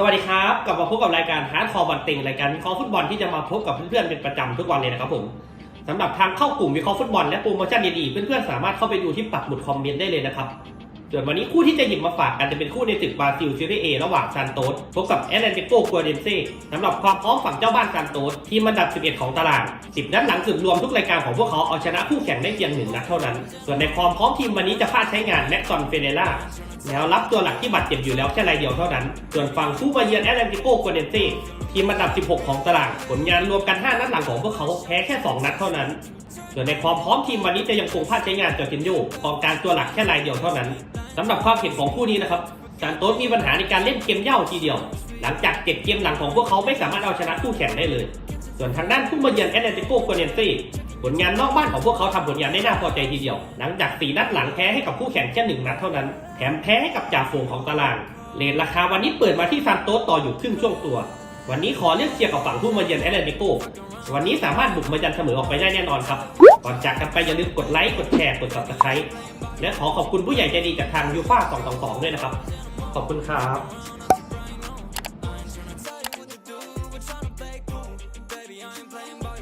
สวัสดีครับกลับมาพบกับรายการฮาร์ดคอร์บอลติงรายการวิเคราะห์ฟุตบอลที่จะมาพบกับเพื่อนๆเป็นประจำทุกวันเลยนะครับผมสำหรับทางเข้ากลุ่มวิเคราะห์ฟุตบอลและโปรโมชั่นดีๆเพื่อนๆสามารถเข้าไปดูที่ปักหมุดคอมเมนต์ได้เลยนะครับส่วนวันนี้คู่ที่จะหยิบมาฝากกันจะเป็นคู่ในศึกบราซิลซีรีส์เอระหว่างซานโตสพบกับแอตเลติโกกัวเดนเซ่สำหรับความพร้อมฝั่งเจ้าบ้านซานโตสทีมอันดับ 11 ของตาราง 10 นัดหลังสุดรวมทุกรายการของพวกเขาเอาชนะคู่แข่งได้เพียงหนึ่งนัดเท่านั้น ส่วนในความพร้อมทีมวันนี้จะพลาดใช้งานแม็กซอนเฟเนล่า แล้วรับตัวหลักที่บาดเจ็บอยู่แล้วแค่รายเดียวเท่านั้น ส่วนฝั่งผู้มาเยือนแอตแลนติโกโกเดนเซ่ทีมอันดับ 16 ของตาราง ผลงานรวมกัน 5 นัดหลังของพวกเขาแพ้แค่ 2 นัดเท่านั้น ส่วนในความพร้อมทีมวันนี้จะยังคงพลาดใช้งานจอร์จินโยกองการตัวหลักแค่รายเดียวเท่านั้นสำหรับความเห็นของคู่นี้นะครับซานโตสมีปัญหาในการเล่นเกมเย่าทีเดียว หลังจากเจ็ดเกมหลังของพวกเขาไม่สามารถเอาชนะคู่แข่งได้เลย ส่วนทางด้านผู้มาเยือนแอตแลนติโกโกเดนเซ่ ผลงานนอกบ้านของพวกเขาทำผลงานได้น่าพอใจทีเดียว หลังจากสี่นัดหลังแพ้ให้กับคู่แข่งแค่หนึ่งนัดเท่านั้น แถมแพ้ให้กับจ่าฝูงของตาราง เลทราคาวันนี้เปิดมาที่ซานโตสต่ออยู่ครึ่งช่วงตัว วันนี้ขอเลือกเชียร์กับฝั่งผู้มาเยือนแอตแลติโกวันนี้สามารถบุกมายันเสมอออกไปได้แน่นอนครับ ก่อนจากกันไปอย่าลืมกดไลค์ กดแชร์ กด subscribe และขอขอบคุณผู้ใหญ่ใจดีจากทางยูฟ่า222 ด้วยนะครับ ขอบคุณครับ